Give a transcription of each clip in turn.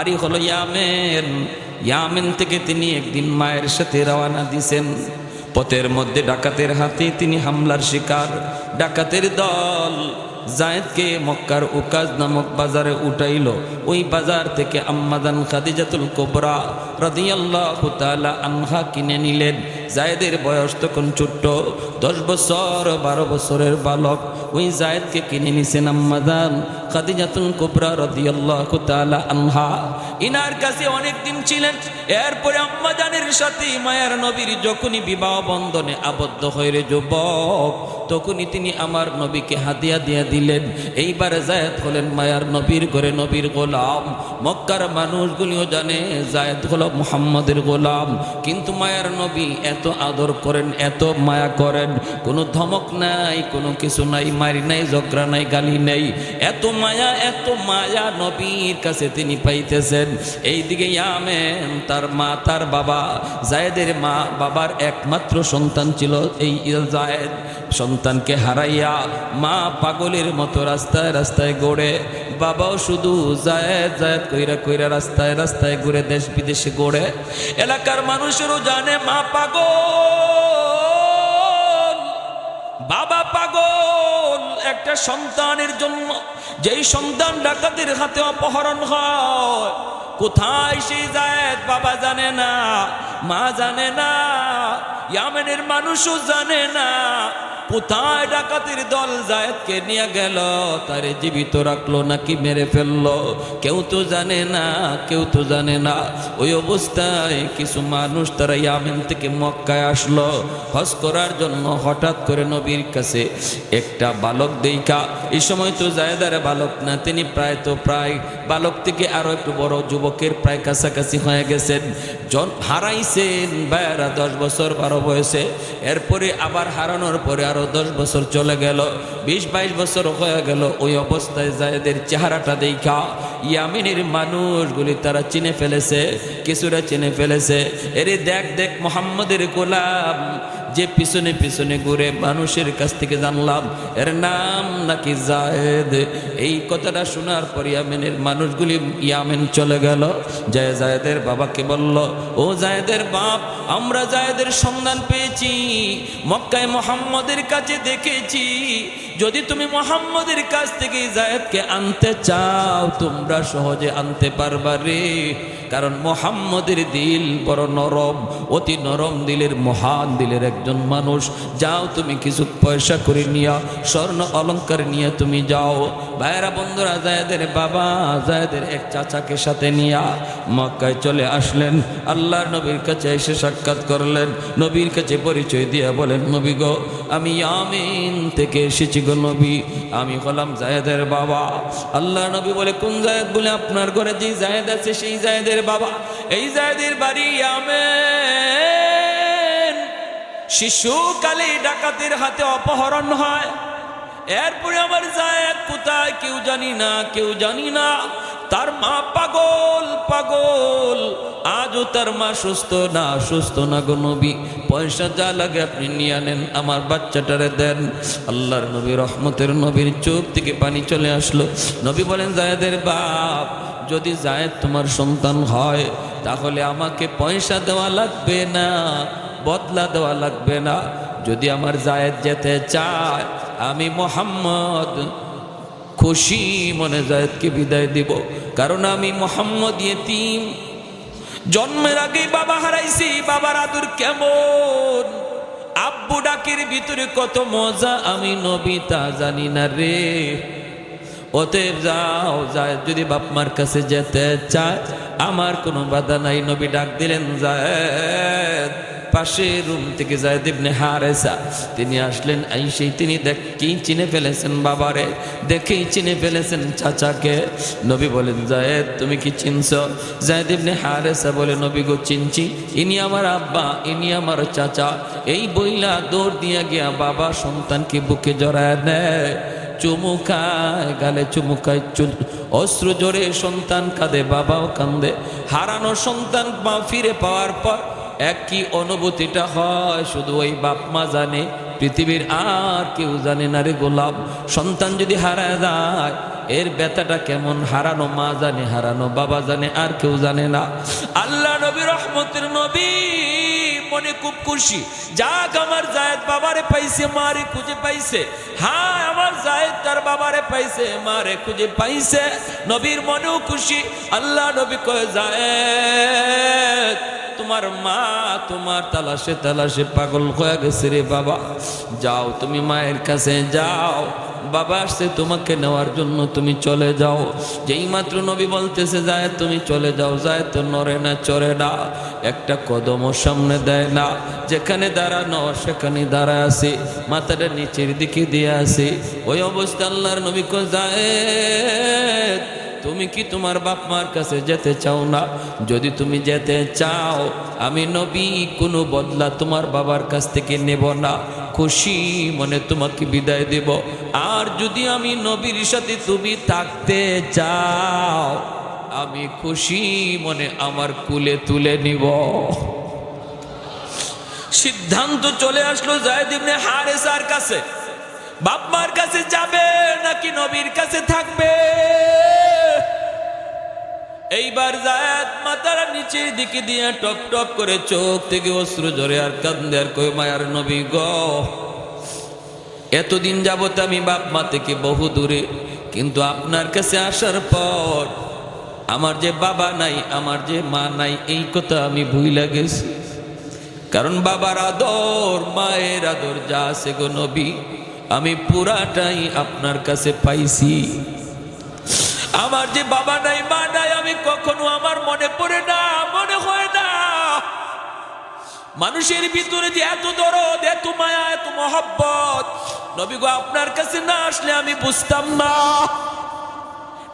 বাড়ি হলো ইয়ামেন। ইয়ামেন থেকে তিনি একদিন মায়ের সাথে রওয়ানা দিছেন। পথের মধ্যে ডাকাতের হাতে তিনি হামলার শিকার। ডাকাতের দল জায়েদকে মক্কার উকাজ নামক বাজারে উঠাইল। ওই বাজার থেকে আম্মাদান খাদিজাতুল কোবরা আনহা কিনে নিলেন। জায়েদের বয়স তখন ছোট্ট, দশ বছর, বারো বছরের বালক। ওই জায়েদকে কিনে নিছেন আম্মাদান খাদিজাতুল কোবরা রাদিয়াল্লাহু তাআলা আনহা। ইনার কাছে অনেক ছিলেন, এরপরে আম্মাদানের সাথে মায়ার নবীর যখনই বিবাহ বন্ধনে আবদ্ধ হয়ে যুবক, তখনই তিনি আমার নবীকে হাদিয়া দিয়া দিলেন। এইবার জায়েদ হলেন মায়ার নবীর ঘরে নবীর গোলাম। মক্কার মানুষগুলিও জানে, জায়েদ হলো মুহাম্মদের গোলাম। কিন্তু মায়ার নবী এত আদর করেন, এত মায়া করেন। কোনো ধমক নাই, কোনো কিছু নাই, মারি নাই, ঝগড়া নাই, গালি নেই। এত মায়া এত মায়া নবীর কাছে তিনি পাইতেছেন। এইদিকে ইয়ামেন তার মা, তার বাবা, জায়েদের মা, বাবার একমাত্র সন্তান ছিল এই জায়েদ। সন্তানকে হারাইয়া মা পাগলের মতো রাস্তায় রাস্তায় গড়ে, বাবাও শুধু জায়েদ জায়েদ কইরা কইরা রাস্তায় রাস্তায় ঘুরে দেশ বিদেশে গড়ে। এলাকার মানুষেরও জানে, মা পাগল, বাবা পাগল। একটা সন্তানের জন্য যেই সন্তান ডাকাতের হাতে অপহরণ হয়, কোথায় সেই যায় বাবা জানে না, মা জানে না, ইয়ামেনের মানুষও জানে না। কোথায় ডাকাতির দল জায়েদকে নিয়ে গেল? তার জীবিত রাখল নাকি মেরে ফেলল? কেউ তো জানে না, কেউ তো জানে না। ওই অবস্থায় কিছু মানুষ তারা ইয়ামেন থেকে মক্কায় আসলো। হজ করার জন্য হঠাৎ করে নবীর কাছে একটা বালক দেইকা এই সময় তো জায়দারে বালক না, তিনি প্রায় তো প্রায়। বালক থেকে আরও একটু বড় যুবকের প্রায় কাছাকাছি হয়ে গেছেন। জন হারাইছেন বেড়া দশ বছর বারো বয়সে। এরপরে আবার হারানোর পরে আরও দশ বছর চলে গেল, বিশ, বাইশ বছর হয়ে গেল, ওই অবস্থায় যায়দের চেহারাটা দেখা। ইয়ামিনের মানুষগুলি তারা চিনে ফেলেছে, কিছুরা চিনে ফেলেছে। এরে দেখ দেখ মোহাম্মদের গোলাম যে পিছনে পিছনে ঘুরে মানুষের কাছ থেকে জানলাম, এর নাম নাকি জায়েদ। এই কথাটা শোনার পর ইয়ামেনের মানুষগুলি ইয়ামেন চলে গেল। জয় জায়েদের বাবাকে বলল, ও জায়েদের বাপ, আমরা জায়েদের সন্ধান পেয়েছি, মক্কায় মোহাম্মদের কাছে দেখেছি। যদি তুমি মোহাম্মদের কাছ থেকে জায়েদকে আনতে চাও, তোমরা সহজে আনতে পারবা রে। কারণ মোহাম্মদের দিল বড় নরম, অতি নরম দিলের মহান দিলের একজন মানুষ, যাও তুমি কিছু পয়সা করে নিয়া, স্বর্ণ অলংকার নিয়ে তুমি যাও। ভাইরা বন্ধুরা, জায়দের বাবা, জায়দের এক চাচাকে সাথে নিয়া মক্কায় চলে আসলেন। আল্লাহর নবীর কাছে এসে সাক্ষাৎ করলেন। নবীর কাছে পরিচয় দিয়ে বলেন, নবী গো, আমি আমিন থেকে এসেছি গো নবী। আমি হলাম জায়েদের বাবা। আল্লাহ নবী বলে, কোন জায়েদ? বলে, আপনার ঘরে যে জায়েদ আছে, সেই জায়েদের বাবা। এই জায়েদের বাড়ি আমেন। শিশুকালে ডাকাতের হাতে অপহরণ হয়। এরপরে আমার জায়েদ কোথায়, কেউ জানি না, কেউ জানি না। তার মা পাগল পাগল। আজও তার মা সুস্থ না সুস্থ না গো নবী। পয়সা যা লাগে আপনি নিয়ে আনেন আমার বাচ্চাটারে দেন। আল্লাহর নবী রহমতের নবীর চোখ থেকে পানি চলে আসলো। নবী বলেন, জায়েদের বাপ, যদি জায়েদ তোমার সন্তান হয়, তাহলে আমাকে পয়সা দেওয়া লাগবে না। বদলা দেওয়া লাগবে না। যদি আমার জায়েদ যেতে চায়, আমি মোহাম্মদ খুশি মনে জায়েদকে বিদায় দিব। কারণ আমি মোহাম্মদ ইয়েতিম। জন্মের আগেই বাবা হারাইছি, বাবার আদর কেমন? আব্বু ডাকের ভিতরে কত মজা, আমি নবী তা জানি না রে। অতএব যাও যায় যদি বাপ মার কাছে যেতে চায়, আমার কোনো বাধা নাই, নবী ডাক দিলেন, জায়েদ। পাশে রুম থেকে জায়দ ইবনে হারেসা, তিনি আসলেন আইসেই তিনি দেখ, কি চিনে ফেলেছেন বাবারে দেখেই চিনে ফেলেছেন চাচাকে। নবী বলেন, জায়েদ, তুমি কি চিনছ? জায়দ ইবনে হারেসা বলে, নবী গো, চিনছি। ইনি আমার আব্বা, ইনি আমার চাচা। এই বইলা দৌড় দিয়া গিয়া বাবা সন্তানকে বুকে জড়ায় নেয় চুমুকায়, গালে চুমুকায় অস্ত্র জোরে সন্তান কাঁদে, বাবাও কান্দে হারানো সন্তান মা ফিরে পাওয়ার পর একই অনুভূতিটা হয়, শুধু ওই বাপ মা জানে, পৃথিবীর আর কেউ জানে না রে গোলাপ। সন্তান যদি হারা যায়, এর ব্যথাটা কেমন? হারানো মা জানে, হারানো বাবা জানে, আর কেউ জানে না। আল্লাহ নবী রহমতের নবী মনে খুব খুশি। যাক আমার জায়েদ বাবারে পাইছে, মারে খুঁজে পাইছে। হ্যাঁ আমার জায়েদ তার বাবারে পাইছে, মারে খুঁজে পাইছে। নবীর মনেও খুশি। আল্লাহ নবী কয়ে, জায়েদ তোমার মা, তোমার তালাশে তালাশে পাগল হয়ে গেছে রে বাবা। যাও, তুমি মায়ের কাছে যাও। বাবা আসছে তোমাকে নেওয়ার জন্য, তুমি চলে যাও। যেই মাত্র নবী বলতেছে, যায় তুমি চলে যাও, যায় তো নড়ে না, চড়ে না। একটা কদমও সামনে দেয় না। যেখানে দাঁড়ানো, সেখানে দাঁড়ায় আছে। মাথাটা নিচের দিকে দিয়ে আছে। ওই অবস্থা আল্লাহর নবী যায়। তুমি কি তোমার বাপ মার কাছে যেতে চাও না? যদি তুমি যেতে চাও, আমি নবী, কোনো বদলা তোমার বাবার কাছ থেকে নেব না। খুশি মনে তোমাকে বিদায় দেব। আর যদি আমি নবীর সাথে তুমি থাকতে চাও, আমি খুশি মনে আমার কুলে তুলে নিব। সিদ্ধান্ত চলে আসলো জায়দ ইবনে হারেসার কাছে। বাপ মার কাছে যাবে নাকি নবীর কাছে থাকবে? এইবার জায়াত মাতার নিচের দিকে দিয়ে টপ টপ করে চোখ থেকে অশ্রু ঝরে আর কান্দে আর কই মায়ার নবী গ, এতদিন যাবত আমি বাপ মা থেকে বহু দূরে, কিন্তু আপনার কাছে আসার পর আমার যে বাবা নাই, আমার যে মা নাই, এই কথা আমি ভুইলা গেছি। কারণ বাবার আদর, মায়ের আদর যা আছে গো নবী আমি পুরাটাই আপনার কাছে পাইছি। আমার যে বাবা নাই, মা নাই, আমি কখনো আমার মনে পড়ে না, মনে হয় না। মানুষের ভিতরে যে এত দরদ, এত মায়া, এত মহব্বত, নবী গো, আপনার কাছে না আসলে আমি বুঝতাম না।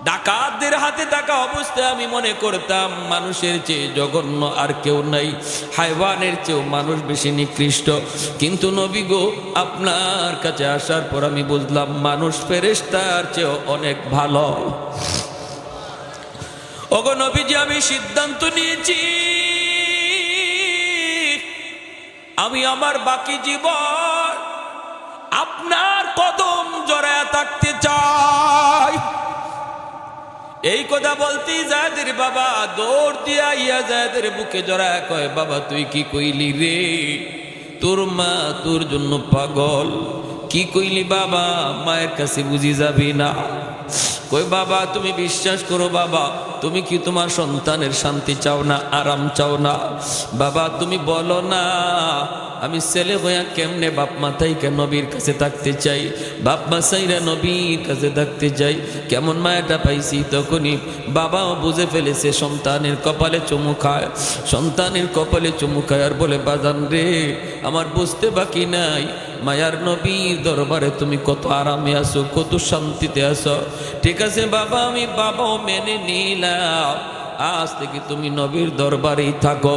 ডাকাতদের হাতে থাকা অবস্থায় আমি মনে করতাম, মানুষের চেয়ে জঘন্য আর কেউ নাই হাইওয়ানের চেয়েও মানুষ বেশি নিকৃষ্ট। কিন্তু নবী গো, আপনার কাছে আসার পর আমি বুঝলাম, মানুষ ফেরেস্তার চেয়েও অনেক ভালো। ওগো নবীজি, আমি সিদ্ধান্ত নিয়েছি, আমি আমার বাকি জীবন আপনার কদম জড়ায় থাকতে চাই। এই কথা বলতেই জায়দের বাবা, দৌড় দিয়া ইয়া জায়দের বুকে জড়া কয়, বাবা, তুই কি কইলি রে? তোর মা তোর জন্য পাগল কি কইলি বাবা? মায়ের কাছে বুঝি যাবি না। কই বাবা, তুমি বিশ্বাস করো বাবা, তুমি কি তোমার সন্তানের শান্তি চাও না, আরাম চাও না? বাবা, তুমি বলো না, আমি ছেলে হইয়া কেমনে বাপ মাথাই কে নবীর কাছে থাকতে চাই? বাপ মাসাইরা নবীর কাছে থাকতে চাই। কেমন মায়াটা পাইছি তখনই বাবাও বুঝে ফেলেছে, সন্তানের কপালে চুমু খায়। সন্তানের কপালে চুমু খায় আর বলে, বাজান রে, আমার বুঝতে বাকি নাই। মায়ার নবীর দরবারে তুমি কত আরামে আছো, কত শান্তিতে আছো। ঠিক আছে বাবা, আমি বাবাও মেনে নিলাম। আজ থেকে তুমি নবীর দরবারেই থাকো।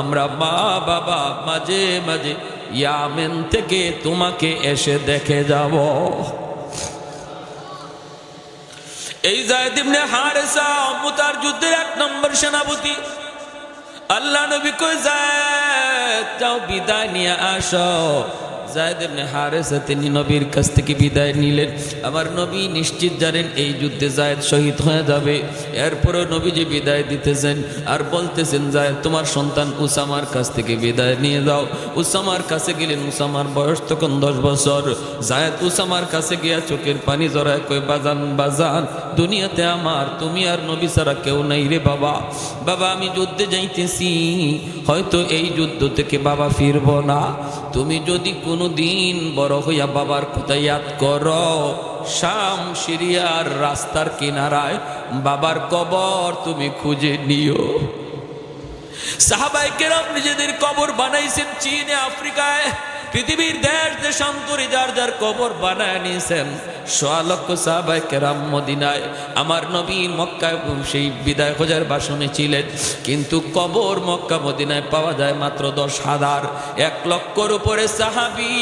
আমরা মা, বাবা, মাঝে মাঝে ইয়ামেন থেকে তোমাকে এসে দেখে যাব। এই জায়দিমনে হারেসা মুতার যুদ্ধের এক নম্বর সেনাপতি। আল্লাহ নবী কই যায় যাও বিদায় নিয়ে আসো। জায়দ ইবনে তিনি নবীর কাছ থেকে বিদায় নিলেন। আমার নবী নিশ্চিত জানেন এই যুদ্ধে জায়দ শহীদ হয়ে যাবে। এরপরেও নবীজি বিদায় দিতেছেন আর বলতেছেন, জায়দ, তোমার সন্তান উসামার কাছ থেকে বিদায় নিয়ে যাও। উসামার কাছে গেলেন। উসামার বয়স তখন দশ বছর। জায়দ উসামার কাছে গিয়া চোখের পানি জড়ায় কই বাজান বাজান, দুনিয়াতে আমার, তুমি আর নবী ছাড়া কেউ নাই রে বাবা। বাবা, আমি যুদ্ধে যাইতেছি, হয়তো এই যুদ্ধ থেকে বাবা ফিরবো না। তুমি যদি কোনো দিন বড় হইয়া বাবার কথা কর করো। শাম সিরিয়ার রাস্তার কিনারায় বাবার কবর তুমি খুঁজে নিও। সাহাবাই কেরাম নিজেদের কবর বানাইছেন চীনে, আফ্রিকায়। পৃথিবীর দেশ দেশান্তরে যার যার কবর বানায় নিয়েছেন। সোয়া লক্ষ সাহাবাই কেরাম মদিনায়। আমার নবী মক্কায় সেই বিদায় খোঁজার বাসনে ছিলেন। কিন্তু কবর মক্কা মদিনায় পাওয়া যায় মাত্র দশ হাজার। এক লক্ষর উপরে সাহাবি।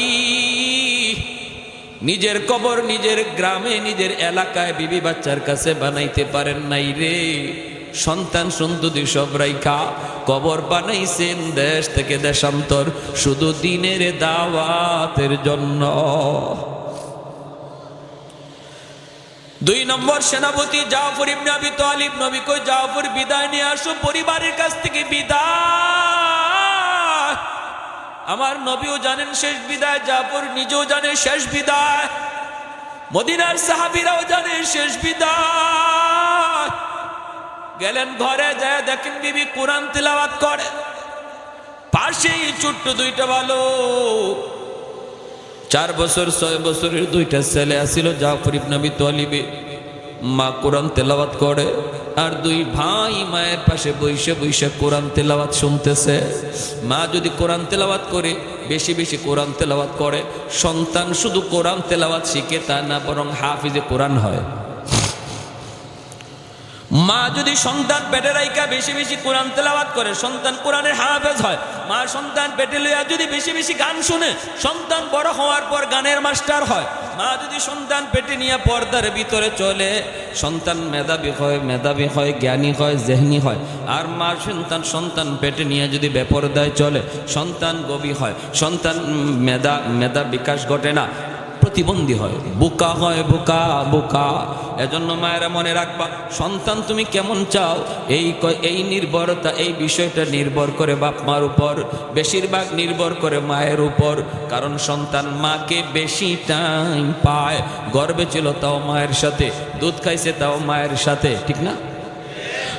নিজের কবর, নিজের গ্রামে, নিজের এলাকায় বিবি বাচ্চার কাছে বানাইতে পারেন নাই রে। সন্তান সন্ততি সব রাইখা কবর বানাইছেন দেশ থেকে দেশান্তর, শুধু দিনের দুই নম্বর সেনাপতি জাফর ইবনে আবি তালিব, নবী কই, জাফর, বিদায় নিয়ে আসো, পরিবারের কাছ থেকে বিদায়। আমার নবীও জানেন শেষ বিদায়, জাফর নিজেও জানে শেষ বিদায়। মদিনার সাহাবীরাও জানে শেষ বিদায়। গেলেন ঘরে, যায় দেখেন বিবি কোরআন তেলাওয়াত করে। পাশেই ছোট্ট দুইটা ভালো চার বছর, ছয় বছরের দুইটা ছেলে আসিল জাফর ইবনাবি তলিবে। মা কোরআন তেলাওয়াত করে আর দুই ভাই মায়ের পাশে বৈশে বৈশে কোরআন তেলাওয়াত শুনতেছে। মা যদি কোরআন তেলাওয়াত করে, বেশি বেশি কোরআন তেলাওয়াত করে, সন্তান শুধু কোরআন তেলাওয়াত শিখে তা না, বরং হাফিজে কোরআন হয়। মা যদি সন্তান পেটে রাইকা বেশি বেশি কোরআন তেলাওয়াত করে, সন্তান কোরআনের হাফেজ হয়, মা সন্তান পেটে লইয়া যদি বেশি বেশি গান শুনে, সন্তান বড় হওয়ার পর গানের মাস্টার হয়, মা যদি সন্তান পেটে নিয়ে পর্দার ভিতরে চলে, সন্তান মেধাবী হয় মেধাবী হয়, জ্ঞানী হয়, জেহনি হয়, আর মা সন্তান সন্তান পেটে নিয়ে যদি বেপরদায় চলে, সন্তান গবী হয়, সন্তান মেধা মেধা বিকাশ ঘটে না প্রতিবন্ধী হয়। বোকা হয়, বোকা বোকা। এজন্য মায়েরা মনে রাখবা, সন্তান তুমি কেমন চাও? এই এই নির্ভরতা, এই বিষয়টা নির্ভর করে বাপ মার উপর। বেশিরভাগ নির্ভর করে মায়ের উপর। কারণ সন্তান মাকে বেশি টাইম পায়। গর্বে ছিল তাও মায়ের সাথে, দুধ খাইছে তাও মায়ের সাথে। ঠিক না?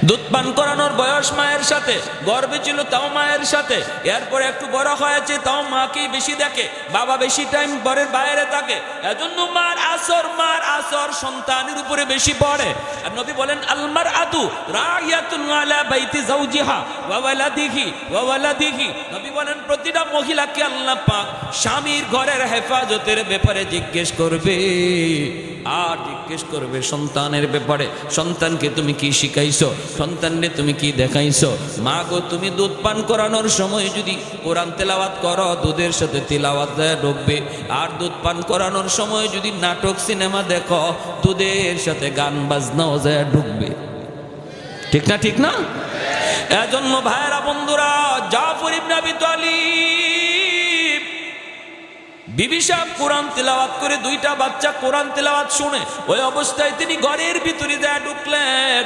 দুধ পান করানোর বয়স মায়ের সাথে, গর্বে ছিল তাও মায়ের সাথে। এরপরে একটু বড় হয়েছে, তাও মাকেই বেশি দেখে? বাবা বেশি টাইম ঘরের বাইরে থাকে। এজন্য মার আসর মার আসর সন্তানের উপরে বেশি পড়ে। আর নবী বলেন আলমার আদু রায়াতুন আলা বাইতি জাওজিহা ওয়া ওয়ালাদিহি ওয়া ওয়ালাদিহি। নবী বলেন, প্রতিটা মহিলাকে আল্লাহ পাক স্বামীর ঘরের হেফাজতের ব্যাপারে জিজ্ঞেস করবে। আর জিজ্ঞেস করবে সন্তানের ব্যাপারে, সন্তানকে তুমি কি শিখাইছো? সন্তানকে তুমি কি দেখাইছো? মা গো তুমি দুধ পান করানোর সময় যদি কোরআন তেলাওয়াত করো, দুধের সাথে তেলাওয়াত ঢুকবে। আর দুধ পান করানোর সময় যদি নাটক, সিনেমা দেখো, দুধের সাথে গান বাজনাও যায় ঢুকবে। ঠিক না ঠিক না? এজন্য ভাইরা বন্ধুরা, জাফর ইবনে আবি তালিব। বিবি সাহেব কোরআন তেলাওয়াত করে দুইটা বাচ্চা কোরআন তেলাওয়াত শুনে, ওই অবস্থায় তিনি ঘরের ভিতরে দেয়া ঢুকলেন।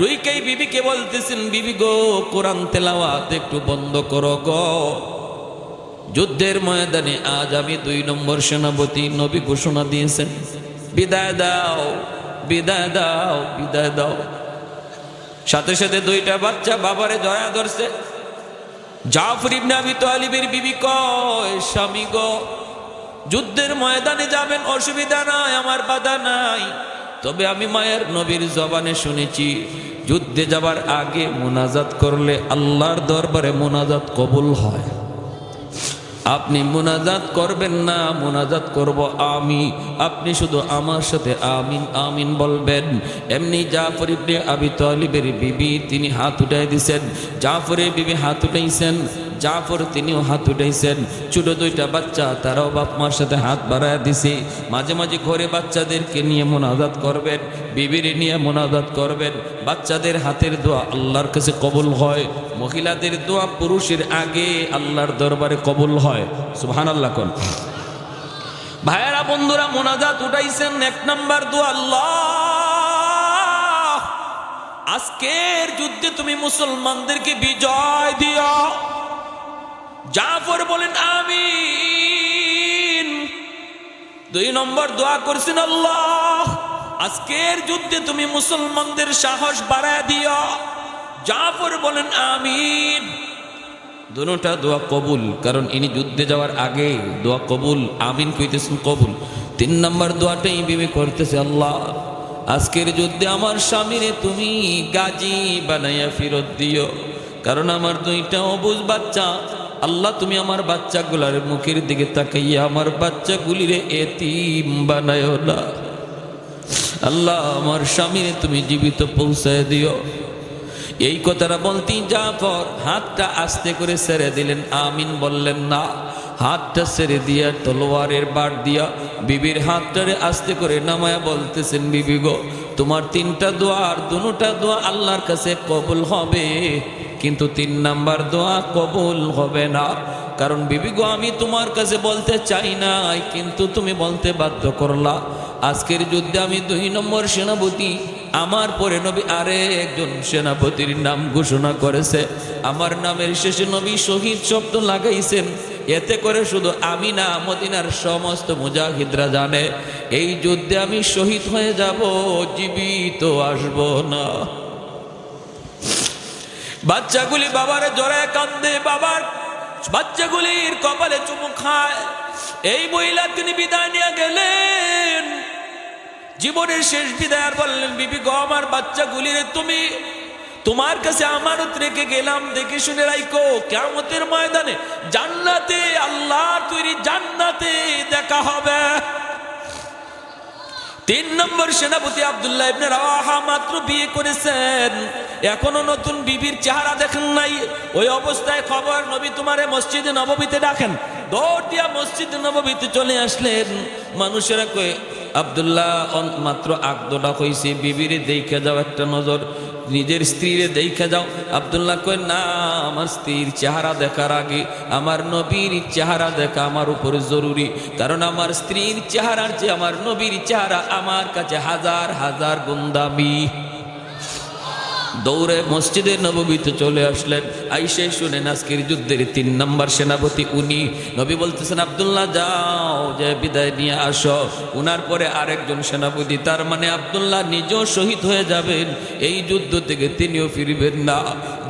দুইকেই বিবিকে বলতেছেন, বিবি গো, কোরআন তেলাওয়াত একটু বন্ধ করো গো। যুদ্ধের ময়দানে আজ আমি দুই নম্বর সেনাপতি, নবী ঘোষণা দিয়েছেন। বিদায় দাও বিদায় দাও বিদায় দাও। সাথে সাথে দুইটা বাচ্চা বাবারে জয়া ধরছে। জাফর ইবনে আবি তালিবের বিবি কয়, স্বামী গো যুদ্ধের ময়দানে যাবেন, অসুবিধা নাই, আমার বাধা নাই। তবে আমি মায়ের নবীর জবানে শুনেছি, যুদ্ধে যাবার আগে মোনাজাত করলে আল্লাহর দরবারে মোনাজাত কবুল হয়। আপনি মোনাজাত করবেন না, মোনাজাত করব আমি। আপনি শুধু আমার সাথে আমিন আমিন বলবেন। এমনি জাফর ইবনে আবি তালিবের বিবি, তিনি হাত উঠাই দিছেন। জাফরের বিবি হাত উঠাইছেন। জাফর তিনিও হাত উঠাইছেন। ছোট দুইটা বাচ্চা, তারাও বাপ মার সাথে হাত বাড়ায় দিছে। মাঝে মাঝে ঘরে বাচ্চাদেরকে নিয়ে মোনাজাত করবেন, বিবির নিয়ে মোনাজাত করবেন। বাচ্চাদের হাতের দোয়া আল্লাহর কাছে কবুল হয়। মহিলাদের দোয়া পুরুষের আগে আল্লাহর দরবারে কবুল হয়। সুবহান আল্লাহ কোন। ভাইয়েরা, বন্ধুরা, মোনাজাত উঠাইছেন। এক নাম্বার দোয়া, আল্লাহ! আজকের যুদ্ধে তুমি মুসলমানদেরকে বিজয় দিও। জাফর বলেন, আমিন। দুই নম্বর দোয়া করছেন, আল্লাহ! আজকের যুদ্ধে তুমি মুসলমানদের সাহস বাড়ায় দিও। জাফর বলেন, আমিন। দুটা দোয়া কবুল, কারণ ইনি যুদ্ধে যাওয়ার আগে দোয়া কবুল, আমিন কইতেছেন কবুল। তিন নম্বর দোয়াটাই বিবে করতেছে, আল্লাহ, আজকের যুদ্ধে আমার স্বামীরে তুমি গাজী বানাইয়া ফেরত দিও, কারণ আমার দুইটা অবুজ বাচ্চা। আল্লাহ, তুমি আমার বাচ্চাগুলার মুখের দিকে তাকাইয়া আমার বাচ্চাগুলিরে এতিম বানায় না। আল্লাহ, আমার স্বামীরে তুমি জীবিত পৌঁছায় দিও। এই কথাটা বলতেই জাফর হাতটা আস্তে করে ছেড়ে দিলেন। আমিন বললেন, না, হাতটা ছেড়ে দিয়া তলোয়ারের বার দিয়া বিবির হাতটারে আস্তে করে নামায়া বলতেছেন, বিবি গো, তোমার তিনটা দোয়া আর দুটা দোয়া আল্লাহর কাছে কবুল হবে। কিন্তু তিন নাম্বার দোয়া কবুল হবে না। কারণ বিবি গো, আমি তোমার কাছে বলতে চাই নাই, কিন্তু তুমি বলতে বাধ্য করলা। আজকের যুদ্ধে আমি দুই নম্বর সেনাপতি আমার পরে নবী আরে একজন সেনাপতির নাম ঘোষণা করেছে। আমার নামের শেষে নবী শহীদ শব্দ লাগাইছেন। এতে করে শুধু আমি না মদিনার সমস্ত মুজাহিদরা জানে, এই যুদ্ধে আমি শহীদ হয়ে যাব, জীবিত আসব না। বাচ্চাগুলি বাবার জড়ায় কান্দে, বাবার বাচ্চাগুলির কপালে চুমু খায়। এই মহিলা তিনি বিদায় নিয়ে গেলেন। জীবনের শেষ বিদায় আর বললেন, বিবি গো, আমার বাচ্চাগুলির তুমি তোমার কাছে আমানত রেখে গেলাম, দেখে শুনে রাইকো কেমতের ময়দানে জান্নাতে আল্লাহ তৈরি জান্নাতে দেখা হবে। তিন নম্বর সেনাপতি আব্দুল্লাহ ইবনে রাওয়াহা মাত্র বিয়ে করেছেন। এখনও নতুন বিবির চেহারা দেখেন নাই। ওই অবস্থায় খবর, নবী তোমারে মসজিদে নববীতে ডাকেন। দৌড় দিয়া মসজিদে নববীতে চলে আসলেন। মানুষেরা কয়ে আব্দুল্লাহ মাত্র আগদোটা হয়েছে বিবিরে দেখে যাও একটা নজর, নিজের স্ত্রীরে দেখে যাও। আবদুল্লাহ কই না, আমার স্ত্রীর চেহারা দেখার আগে, আমার নবীর চেহারা দেখা আমার উপরে জরুরি। কারণ আমার স্ত্রীর চেহারার যে আমার নবীর চেহারা আমার কাছে হাজার হাজার গুণ দামি। দৌড়ে মসজিদের নববীতে চলে আসলেন। আইসে শুনেন আজকের যুদ্ধের তিন নম্বর সেনাপতি উনি। নবী বলতেছেন, আব্দুল্লাহ, যাও, যে বিদায় নিয়ে আসো। উনার পরে আরেকজন সেনাপতি, তার মানে আব্দুল্লাহ নিজেও শহীদ হয়ে যাবেন। এই যুদ্ধ থেকে তিনিও ফিরবেন না।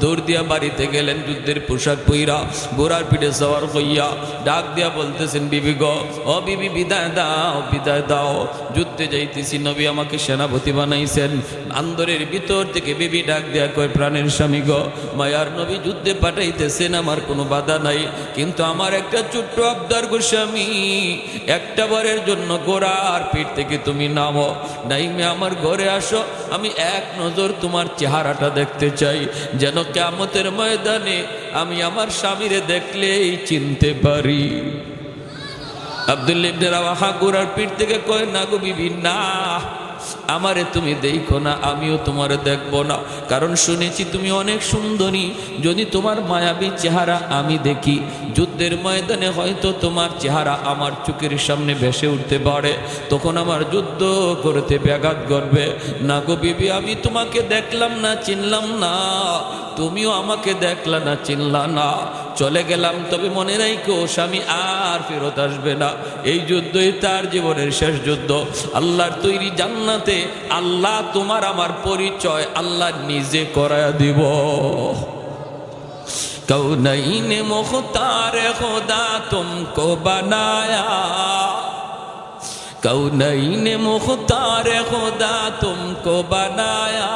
দৌড় দিয়া বাড়িতে গেলেন যুদ্ধের পোশাক পইরা, গোড়ার পিঠে সওয়ার হইয়া। ডাক দিয়া বলতেছেন, বিবি গ, ও বিবি, বিদায় দাও বিদায় দাও। যুদ্ধে যাইতেছি, নবী আমাকে সেনাপতি বানাইছেন। আন্দরের ভিতর থেকে বিবি ডাক দেয়া কয়, প্রাণের স্বামী গ, মায়ার নবী যুদ্ধে পাঠাইতেছেন, আমার কোনো বাধা নাই। কিন্তু আমার একটা ছোট্ট আবদার গোস্বামী একটা বারের জন্য গোড়ার পিঠ থেকে তুমি নামো। নাইমে আমার ঘরে আসো, আমি এক নজর তোমার চেহারাটা দেখতে চাই। যেন কেমতের ময়দানে আমি আমার স্বামীরে দেখলেই চিনতে পারি। আব্দুল্লাহ ইবনে গোড়ার পিঠ থেকে কয়, না গো বিবি, না। আমারে তুমি দেখো না, আমিও তোমারে দেখব না। কারণ শুনেছি তুমি অনেক সুন্দরী। যদি তোমার মায়াবী চেহারা আমি দেখি, যুদ্ধের ময়দানে হয়তো তোমার চেহারা আমার চোখের সামনে ভেসে উঠতে পারে। তখন আমার যুদ্ধ করতে ব্যাঘাত করবে না গো বিবি, আমি তোমাকে দেখলাম না, চিনলাম না। তুমিও আমাকে দেখলা না, চিনলা না। চলে গেলাম, তবে মনে রাখো স্বামী আর ফেরত আসবে না। এই যুদ্ধই তার জীবনের শেষ যুদ্ধ। আল্লাহর তৈরি জান্নাতে আল্লাহ তোমার আমার পরিচয় আল্লাহ নিজে করায় দিব। কৌনাইন মুখতার খোদা তুমকো বানায়া। কৌ নাই নে মুখতার খোদা তুমকো বানায়া।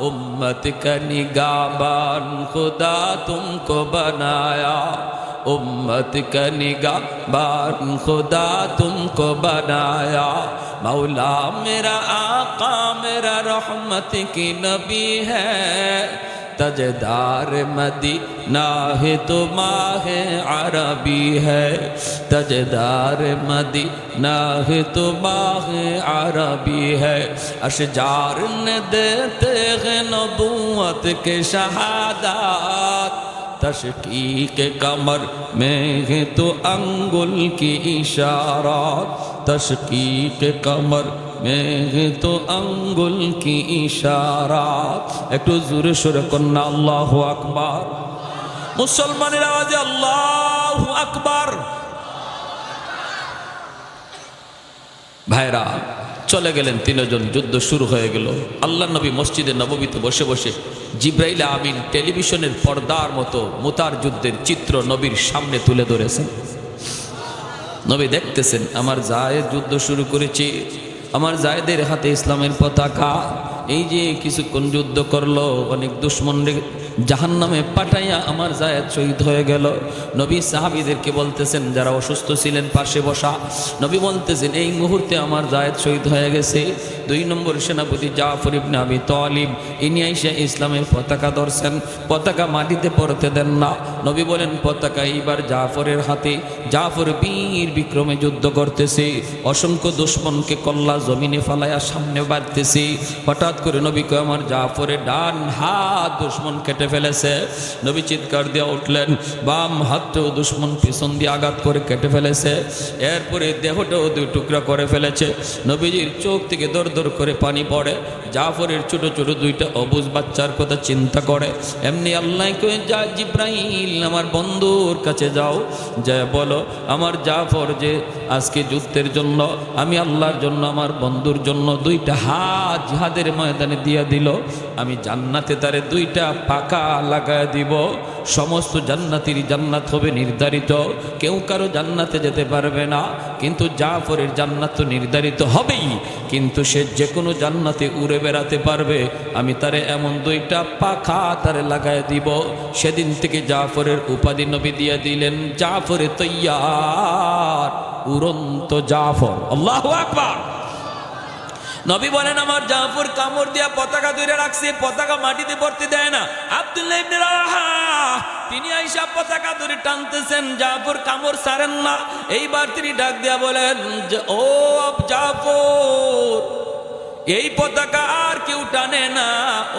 امت کا نگابان خدا تم کو بنایا۔ امت کا نگابان خدا تم کو بنایا۔ مولا میرا آقا، میرا رحمت کی نبی ہے۔ تجدار مدینہ ہے تو ماہ عربی ہے تجدار مدینہ ہے تو ماہ عربی ہے اشجار نے دیتے ہیں نبوت کے شہادات تشقیق کمر میں ہے تو انگل کی اشارات تشقیق کمر মেঘ তো আঙ্গুল কি ইশারা? একটু জোরে সুরে কন্যা, আল্লাহ আকবার। মুসলমানের আওয়াজে আল্লাহ আকবার। ভাইরা, চলে গেলেন তিনজন, যুদ্ধ শুরু হয়ে গেল। আল্লাহ নবী মসজিদে নবমীতে বসে বসে জিব্রাইল আমিন টেলিভিশনের পর্দার মতো মুতার যুদ্ধের চিত্র নবীর সামনে তুলে ধরেছেন। নবী দেখতেছেন, আমার যায় যুদ্ধ শুরু করেছি। আমার জায়দের হাতে ইসলামের পতাকা। এই যে কিছুক্ষণ যুদ্ধ করল অনেক দুশ্মন জাহান নামে পাঠাইয়া আমার জায়েদ শহীদ হয়ে গেল। নবী সাহাবিদেরকে বলতেছেন, যারা অসুস্থ ছিলেন, পাশে বসা। নবী বলতেছেন, এই মুহূর্তে আমার জায়েদ শহীদ হয়ে গেছে। দুই নম্বর সেনাপতি জাফর ইবনে আবি তালিব, ইনি আইসা ইসলামের পতাকা ধরছেন। পতাকা মাটিতে পড়তে দেন না। নবী বলেন, পতাকা এইবার জাফরের হাতে। জাফর বীর বিক্রমে যুদ্ধ করতেছে। অসংখ্য দুশ্মনকে কল্লা জমিনে ফালাইয়া সামনে বাড়তেছে। হঠাৎ করে নবী কয়, আমার জাফরের ডান হাত দুশ্মন কেটে কেটে ফেলেছে। নবী চিৎকার দিয়ে উঠলেন, বাম হাতটাও দুশ্মন পিছন দিয়ে আঘাত করে কেটে ফেলেছে। এরপরে দেহটাও দুই টুকরা করে ফেলেছে। নবীজির চোখ থেকে দর দর করে পানি পড়ে। জাফরের ছোট ছোট দুইটা অবুজ বাচ্চার কথা চিন্তা করে। এমনি আল্লাহ যা জিব্রাহিল আমার বন্ধুর কাছে যাও। যা বলো, আমার জাফর যে আজকে যুদ্ধের জন্য, আমি আল্লাহর জন্য, আমার বন্ধুর জন্য দুইটা হাত জিহাদের ময়দানে দিয়া দিল। আমি জান্নাতে তারে দুইটা পাকা লাগায় দিব। সমস্ত জান্নাতির জান্নাত হবে নির্ধারিত। কেউ কারও জান্নাতে যেতে পারবে না, কিন্তু জাফরের জান্নাত তো নির্ধারিত হবেই। কিন্তু সে যে কোনো জান্নাতে উড়ে বেড়াতে পারবে। আমি তারে এমন দুইটা পাখা তারে লাগায় দিব। সেদিন থেকে জাফরের উপাধি নবী দিয়ে দিলেন, জাফরে তৈয়ার, উড়ন্ত জাফর। আল্লাহ আকবার। নবী বলেন, আমার জাফর কামড় দিয়া পতাকা ধরে রাখছে, পতাকা মাটিতে পড়তে দেয় না। আব্দুল্লাহ ইবনে তিনি আইসা পতাকা ধরে টানতেছেন, জাফর কামড় সারেন না। এইবার তিনি ডাক দিয়া বলেন ও জাফর, এই পতাকা আর কেউ টানে না,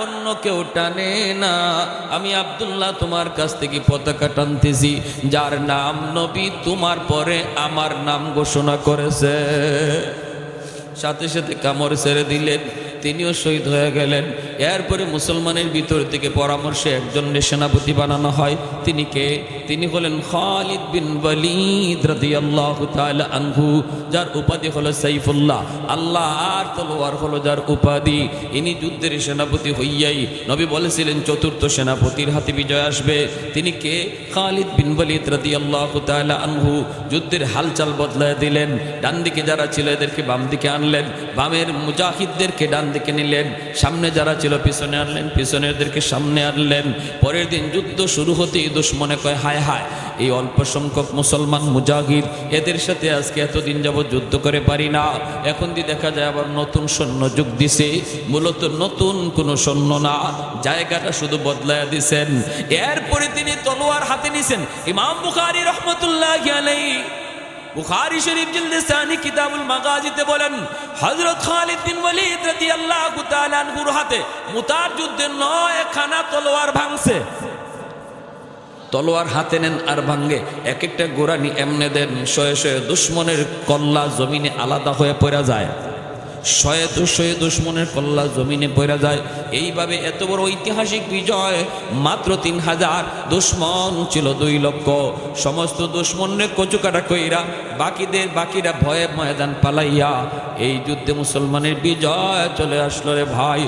অন্য কেউ টানে না। আমি আব্দুল্লাহ তোমার কাছ থেকে পতাকা টানতেছি, যার নাম নবী তোমার পরে আমার নাম ঘোষণা করেছে। সাথে সাথে কামড় ছেড়ে দিলেন। তিনিও শহীদ হয়ে গেলেন। এরপরে মুসলমানের ভিতর থেকে পরামর্শে একজনের সেনাপতি বানানো হয়। তিনি কে? তিনি হলেন খালিদ বিন ওয়ালিদ রাদিয়াল্লাহু তাআলা আনহু, যার উপাধি হলো সাইফুল্লাহ। আল্লাহ আর তলোয়ার হলো যার উপাধি। ইনি যুদ্ধের সেনাপতি হইয়াই নবী বলেছিলেন, চতুর্থ সেনাপতির হাতে বিজয় আসবে। তিনি কে? খালিদ বিন ওয়ালিদ রাদিয়াল্লাহু তাআলা আনহু, যুদ্ধের হালচাল বদলায় দিলেন। ডান দিকে যারা ছিল, এদেরকে বাম দিকে আনলেন। বামের মুজাহিদদেরকে ডান দিকে নিলেন। সামনে যারা পিছনে আনলেন পিছনেরদেরকে সামনে আনলেন। পরের দিন যুদ্ধ শুরু হতেই দুশ্মনে কয়, হায় হায়, এই অল্প সংখ্যক মুসলমান মুজাহিদ, এদের সাথে আজকে এতদিন যাবৎ যুদ্ধ করে পারি না। এখন দিয়ে দেখা যায় আবার নতুন সৈন্য যোগ দিছে। মূলত নতুন কোনো সৈন্য না, জায়গাটা শুধু বদলায় দিছেন। এরপরে তিনি তলোয়ার হাতে নিছেন। ইমাম বুখারী রহমতুল্লাহ আলাইহি বুখারী শরীফ জিলদে সানি কিতাবুল মাগাজিতে বলেন, হযরত খালিদ বিন ওয়ালিদ রাদিয়াল্লাহু তাআলা আনহুর হাতে মুতার যুদ্ধে নয় খানা তলোয়ার ভাঙছে। তলোয়ার হাতে নেন আর ভাঙ্গে এক একটা গোরানি এমনে দেন, শয়ে শয়ে দুশ্মনের কল্লা জমিনে আলাদা হয়ে পড়া যায়। শয়ে দুশয়ে দুশ্মনের কল্লা জমিনে পড়া যায়। এইভাবে এত বড় ঐতিহাসিক বিজয়, মাত্র তিন হাজার দুশ্মন ছিল দুই লক্ষ। সমস্ত দুশ্মনে কচুকাটা কইরা, বাকিদের বাকিরা ভয়ে ময়দান পালাইয়া এই যুদ্ধে মুসলমানের বিজয় চলে আসলো রে ভাই।